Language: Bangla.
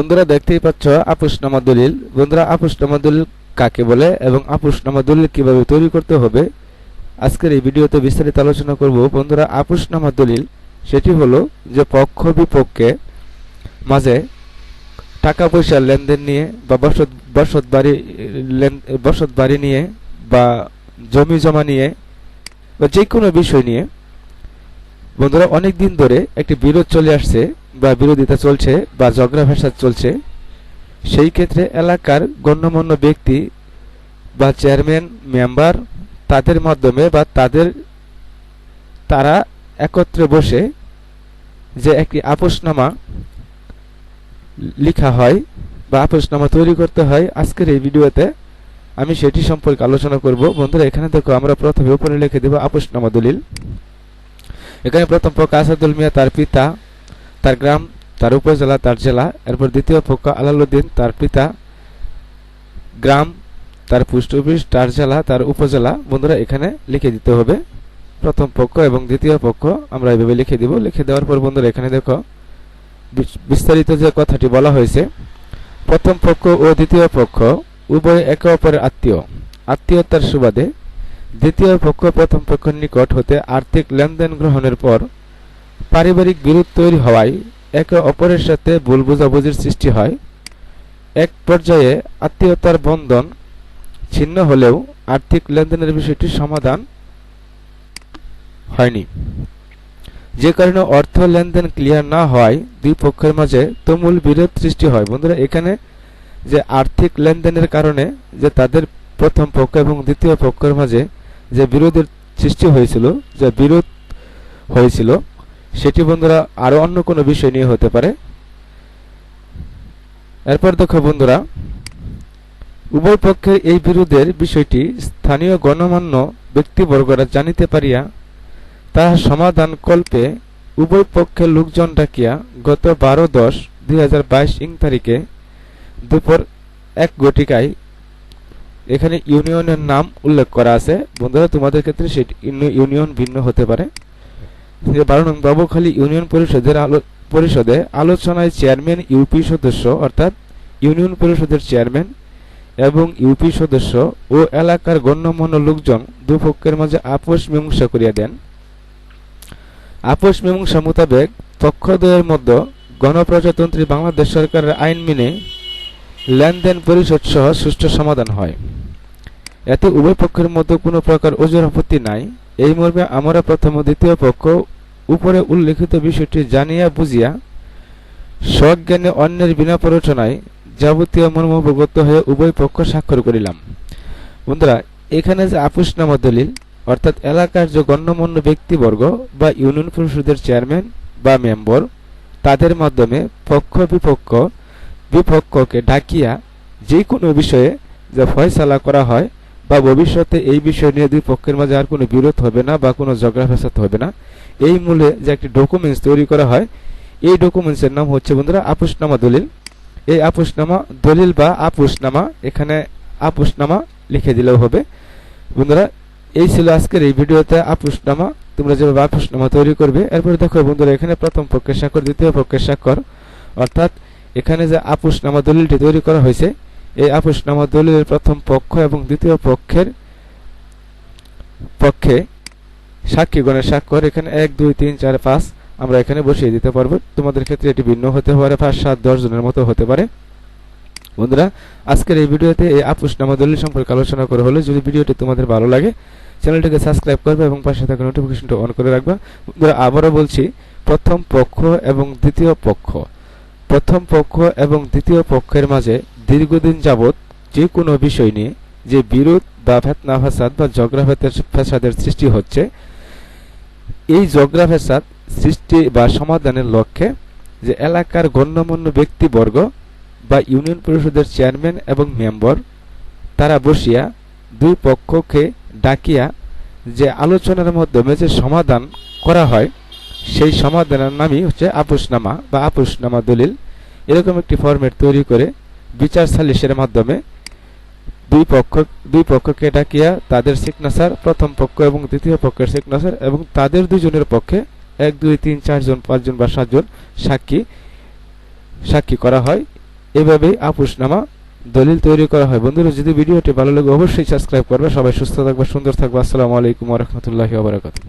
বন্ধুরা দেখতেই পাচ্ছ আপুসনামা দলিল। বন্ধুরা আপুসনামা দলিল কাকে বলে এবং আপুসনামা দলিল কীভাবে তৈরি করতে হবে? আজকের এই ভিডিওতে বিস্তারিত আলোচনা করব। বন্ধুরা আপুসনামা দলিল, সেটি হলো যে পক্ষ বিপক্ষে মাঝে টাকা পয়সার লেনদেন নিয়ে বা বসত বসত বাড়ি বসত বাড়ি নিয়ে বা জমি জমা নিয়ে বা যে কোনো বিষয় নিয়ে। বন্ধুরা অনেক দিন ধরে একটি বিরোধ চলে আসছে। বা বিরোধিতা চলছে বা ঝগড়া ফ্যাসাদ চলছে, সেই ক্ষেত্রে এলাকার গণ্যমান্য ব্যক্তি বা চেয়ারম্যান, মেম্বার তাদের মাধ্যমে বা তাদের, তারা একত্রে বসে যে একটি আপোষনামা লেখা হয় বা আপোষনামা তৈরি করতে হয়, আজকের এই ভিডিওতে আমি সেটি সম্পর্কে আলোচনা করব। বন্ধুরা, এখানে দেখো আমরা প্রথমে উপরে লিখে দেব, আপোষনামা দলিল। এখানে প্রথম পক্ষ আসাদুল মিয়া তার পিতা তার গ্রাম, তার উপজেলা, তার জেলা। এরপর দ্বিতীয় পক্ষ আলালুদ্দিন তার পিতা। গ্রাম, তার পোস্ট অফিস, তার জেলা, তার উপজেলা। বন্ধুরা, এখানে লিখে দিতে হবে প্রথম পক্ষ এবং দ্বিতীয় পক্ষ। আমরা এভাবে লিখে দিব। লিখে দেওয়ার পর বন্ধুরা, এখানে দেখো বিস্তারিত যে কথাটি বলা হয়েছে, প্রথম পক্ষ ও দ্বিতীয় পক্ষ, উভয় একে অপরের আত্মীয়। আত্মীয়তার সুবাদে দ্বিতীয় পক্ষ প্রথম পক্ষের নিকট হতে আর্থিক লেনদেন গ্রহণের পর পারিবারিক বিরোধ তৈরি হওয়ায় একে অপরের সাথে ভুল বোঝাবুঝির সৃষ্টি হয়। এক পর্যায়ে আত্মীয়তার বন্ধন ছিন্ন হলেও আর্থিক লেনদেনের বিষয়টি সমাধান হয়নি। যে কারণে অর্থ লেনদেন ক্লিয়ার না হওয়ায় দুই পক্ষের মাঝে তুমুল বিরোধ সৃষ্টি হয়। বন্ধুরা, এখানে যে আর্থিক লেনদেনের কারণে যে তাদের প্রথম পক্ষ এবং দ্বিতীয় পক্ষের মাঝে যে বিরোধের সৃষ্টি হয়েছিল, যে বিরোধ হয়েছিল সেটি বন্ধুরা আরও অন্য কোনো বিষয় নিয়ে হতে পারে। এরপর দেখো বন্ধুরা, উভয় পক্ষের এই বিরোধের বিষয়টি স্থানীয় গণমান্য ব্যক্তিবর্গরা জানিতে পারিয়া তাহার সমাধান কল্পে উভয় পক্ষের লোকজন ডাকিয়া গত বারো দশ দুই ইং তারিখে দুপুর এক গটিকায় এখানে ইউনিয়নের নাম উল্লেখ করা আছে। বন্ধুরা, তোমাদের ক্ষেত্রে সেটি ইউনি- ইউনিয়ন ভিন্ন হতে পারে। বাবুখালী ইউনিয়ন পরিষদের পরিষদে আলোচনায় চেয়ারম্যান ইউপি সদস্য, অর্থাৎ ইউনিয়ন পরিষদের চেয়ারম্যান এবং ইউপি সদস্য ও এলাকার গণ্যমান্য লোকজন দুপক্ষের মাঝে আপোষ মীমাংসা করিয়া দেন। আপোষ মীমাংসা মোতাবেক পক্ষদ্বয়ের মধ্যে গণপ্রজাতন্ত্রী বাংলাদেশ সরকারের আইন মেনে লেনদেন পরিষদ সহ সুষ্ঠু সমাধান হয়। এতে উভয় পক্ষের মধ্যে কোনো প্রকার ওজোর আপত্তি নাই। এই মর্মে আমরা প্রথম ও দ্বিতীয় পক্ষ উপরে উল্লেখিত বিষয়টি জানিয়া বুঝিয়া সজ্ঞানে অন্যের বিনা প্ররোচনায় যাবতীয় মর্মবগত হয়ে উভয় পক্ষ স্বাক্ষর করিলাম। বন্ধুরা, এখানে যে আপুসনামা দলিল, অর্থাৎ এলাকার যে গণ্যমান্য ব্যক্তিবর্গ বা ইউনিয়ন পরিষদের চেয়ারম্যান বা মেম্বর, তাদের মাধ্যমে পক্ষ বিপক্ষ বিপক্ষকে ডাকিয়া যে কোনো বিষয়ে যে ফয়সালা করা হয় বা ভবিষ্যতে এই বিষয় নিয়ে দুই পক্ষের মাঝে আর কোনো বিরোধ হবে না বা কোনো ঝগড়া ফেসাদ হবে না। এই মূলে যে একটি ডকুমেন্টস তৈরি করা হয়, এই ডকুমেন্টসের নাম হচ্ছে বন্ধুরা আপুসনামা দলিল। এই আপুসনামা দলিল বা আপুসনামা এখানে আপুসনামা লিখে দিলেও হবে। বন্ধুরা, এই ছিল আজকের এই ভিডিওতে আপুসনামা। তোমরা যেভাবে আপুসনামা তৈরি করবে, এরপরে দেখো বন্ধুরা এখানে প্রথম পক্ষের স্বাক্ষর, দ্বিতীয় পক্ষের স্বাক্ষর। অর্থাৎ এখানে যে আপুসনামা দলিলটি তৈরি করা হয়েছে এই আপুসনামা দলিলের প্রথম পক্ষ এবং দ্বিতীয় পক্ষের পক্ষে সাক্ষীগণের স্বাক্ষর। এখানে এক, দুই, তিন, চার, পাঁচ আমরা এখানে বসিয়ে দিতে পারব। তোমাদের ক্ষেত্রে এটি ভিন্ন হতে পারে, পাঁচ, সাত, দশ জনের মতো হতে পারে। বন্ধুরা, আজকের এই ভিডিওতে এই আপুসনামা দলিল সম্পর্কে আলোচনা করা হলো। যদি ভিডিওটি তোমাদের ভালো লাগে, চ্যানেলটিকে সাবস্ক্রাইব করবে এবং পাশে থাকা নোটিফিকেশনটা অন করে রাখবা। বন্ধুরা, আবারও বলছি, প্রথম পক্ষ এবং দ্বিতীয় পক্ষ। প্রথম পক্ষ এবং দ্বিতীয় পক্ষের মাঝে দীর্ঘদিন যাবৎ যে কোনো বিষয় নিয়ে যে বিরোধ বা ফেতনা ফাসাদ বা ঝগড়া ফেতে- ফ্যাসাদের সৃষ্টি হচ্ছে, এই ঝগড়া, ফ্যাসাদ সৃষ্টি বা সমাধানের লক্ষ্যে যে এলাকার গণ্যমান্য ব্যক্তিবর্গ বা ইউনিয়ন পরিষদের চেয়ারম্যান এবং মেম্বার, তারা বসিয়া দুই পক্ষকে ডাকিয়া যে আলোচনার মাধ্যমে যে সমাধান করা হয়, সেই সমাধানের নামই হচ্ছে আপোষনামা বা আপোষনামা দলিল। এরকম একটি ফরম্যাট তৈরি করে বিচার সালিসের মাধ্যমে দুই পক্ষ, দুই পক্ষকে ডাকিয়া তাদের সিগনেচার প্রথম পক্ষ এবং দ্বিতীয় পক্ষের সিগনেচার এবং তাদের দুজনের পক্ষে এক, দুই, তিন চারজন পাঁচজন বা সাতজন সাক্ষী সাক্ষী করা হয়। এভাবেই আপুসনামা দলিল তৈরি করা হয়। বন্ধুরা, যদি ভিডিওটি ভালো লাগে, অবশ্যই সাবস্ক্রাইব করবে। সবাই সুস্থ থাকবে, সুন্দর থাকবে। আসসালামু আলাইকুম রাহমাতুল্লাহি বারাকাতুহু।